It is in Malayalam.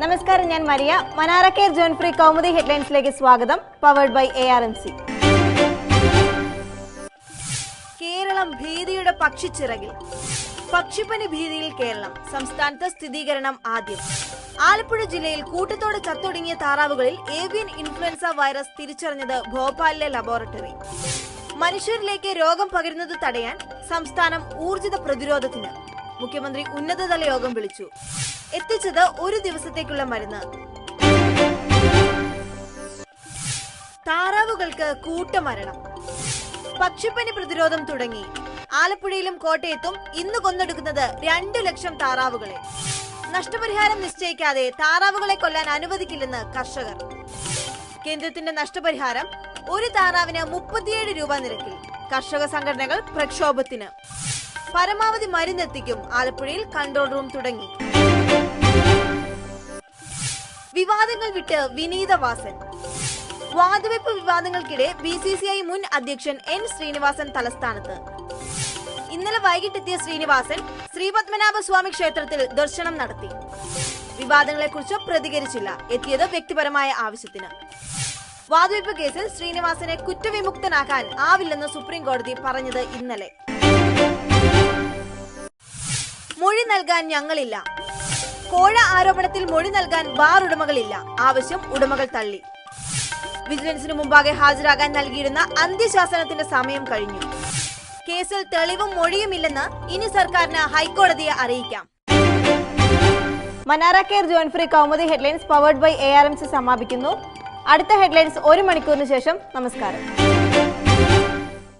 നമസ്കാരം ഞാൻ മരിയ. മനാറക്കേർ ജോൺ ഫ്രീ കൗമുദി ഹെഡ്ലൈൻസിലേക്ക് സ്വാഗതം. Powered by A R M C Keralam ഭീതിയുടെ പക്ഷിച്ചിറകിൽ. പക്ഷിപ്പനി ഭീതിയിൽ കേരളം. സംസ്ഥാനത്ത് സ്ഥിരീകരണം ആദ്യം. ആലപ്പുഴ ജില്ലയിൽ കൂട്ടത്തോടെ ചത്തൊടുങ്ങിയ താറാവുകളിൽ ഏവിയൻ ഇൻഫ്ലുവൻസ വൈറസ് തിരിച്ചറിഞ്ഞത് ഭോപ്പാലിലെ ലബോറട്ടറി മനുഷ്യരിലേക്ക് രോഗം പകരുന്നത് തടയാൻ സംസ്ഥാനം ഊർജിത പ്രതിരോധത്തിന് മുഖ്യമന്ത്രി ഉന്നതതല യോഗം വിളിച്ചു. എത്തിച്ചത് ഒരു ദിവസത്തേക്കുള്ള മരുന്ന്. താറാവുകൾക്ക് കൂട്ടമരണം. പക്ഷിപ്പനി പ്രതിരോധം തുടങ്ങി. ആലപ്പുഴയിലും കോട്ടയത്തും ഇന്ന് കൊന്നെടുക്കുന്നത് രണ്ടു ലക്ഷം താറാവുകളെ. നഷ്ടപരിഹാരം നിശ്ചയിക്കാതെ താറാവുകളെ കൊല്ലാൻ അനുവദിക്കില്ലെന്ന് കർഷകർ. കേന്ദ്രത്തിന്റെ നഷ്ടപരിഹാരം ഒരു താറാവിന് മുപ്പത്തിയേഴ് രൂപ നിരക്കിൽ. കർഷക സംഘടനകൾ പ്രക്ഷോഭത്തിന്. പരമാവധി മരുന്നെത്തിക്കും ആലപ്പുഴയിൽ കൺട്രോൾ റൂം തുടങ്ങി. വിവാദങ്ങൾ വിട്ട് വിനീതവാസൻ. വാതുവെപ്പ് വിവാദങ്ങൾക്കിടെ ബി സി സി ഐ മുൻ അധ്യക്ഷൻ എൻ ശ്രീനിവാസൻ തലസ്ഥാനത്ത്. ഇന്നലെ വൈകിട്ടെത്തിയ ശ്രീനിവാസൻ ശ്രീപത്മനാഭ സ്വാമി ക്ഷേത്രത്തിൽ ദർശനം നടത്തി. വിവാദങ്ങളെക്കുറിച്ച് പ്രതികരിച്ചില്ല. എത്തിയത് വ്യക്തിപരമായ ആവശ്യത്തിന്. വാതുവെപ്പ് കേസിൽ ശ്രീനിവാസനെ കുറ്റവിമുക്തനാക്കാൻ ആവില്ലെന്ന് സുപ്രീം കോടതി പറഞ്ഞത് ഇന്നലെ. മൊഴി നൽകാൻ ഞങ്ങളില്ല. കോഴ ആരോപണത്തിൽ മൊഴി നൽകാൻ ബാർ ഉടമകളില്ല. ആവശ്യം ഉടമകൾ തള്ളി. വിജിലൻസിന് മുമ്പാകെ ഹാജരാകാൻ നൽകിയിരുന്ന അന്ത്യശാസനത്തിന്റെ സമയം കഴിഞ്ഞു. കേസിൽ തെളിവും മൊഴിയുമില്ലെന്ന് ഇനി സർക്കാരിന് ഹൈക്കോടതിയെ അറിയിക്കാം. Manara care John free Kaumudi headlines powered by A R M C സമാപിക്കുന്നു. അടുത്ത ഹെഡ്ലൈൻസ് ഒരു മണിക്കൂറിന് ശേഷം നമസ്കാരം.